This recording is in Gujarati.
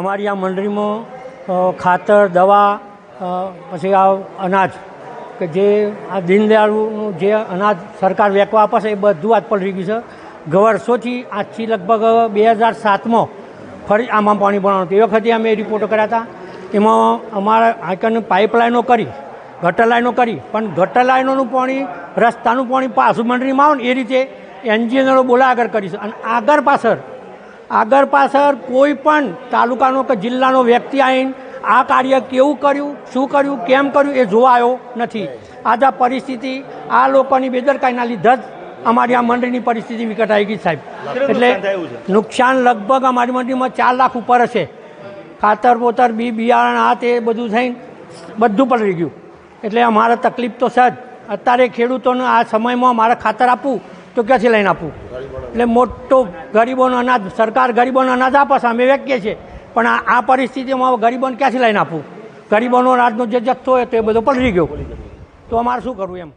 અમારી આ મંડળીમાં ખાતર, દવા પછી આ અનાજ, કે જે આ દીનદયાળનું જે અનાજ સરકાર વેકવા આપે છે, એ બધું આજ પલળી ગયું છે. ગવર્ષોથી આજથી લગભગ બે હજાર સાતમાં ફરી આમાં પાણી ભરવાનું હતું. એ વખતે અમે રિપોર્ટો કર્યા હતા. એમાં અમારા આઈકન પાઇપલાઇનો કરી ગટર લાઈનો કરી, પણ ગટર લાઈનોનું પાણી, રસ્તાનું પાણી પાછું મંડળીમાં આવે ને એ રીતે એન્જિનિયરો બોલા આગળ કરીશું અને આગળ પાછળ આગળ પાછળ કોઈ પણ તાલુકાનો કે જિલ્લાનો વ્યક્તિ આવીને આ કાર્ય કેવું કર્યું શું કર્યું કેમ કર્યું એ જોવાયો નથી. આજ આ પરિસ્થિતિ આ લોકોની બેદરકારીના લીધે જ અમારી આ મંડળીની પરિસ્થિતિ વિકટ આવી ગઈ સાહેબ. એટલે નુકસાન લગભગ અમારી મંડળીમાં ચાર લાખ ઉપર હશે. ખાતર પોતર બી બિયારણ આ તે બધું થઈને બધું પલળી ગયું. એટલે અમારે તકલીફ તો સજ અત્યારે ખેડૂતોને આ સમયમાં મારે ખાતર આપવું તો ક્યાંથી લઈને આપવું? એટલે મોટો ગરીબોનો અનાજ, સરકાર ગરીબોનો અનાજ આપે છે, અમે વેચીએ છીએ. પણ આ પરિસ્થિતિમાં ગરીબોને ક્યાંથી લઈને આપવું? ગરીબોનો અનાજનો જે જથ્થો હોય તો એ બધો પલળી ગયો. તો અમારે શું કરવું એમ?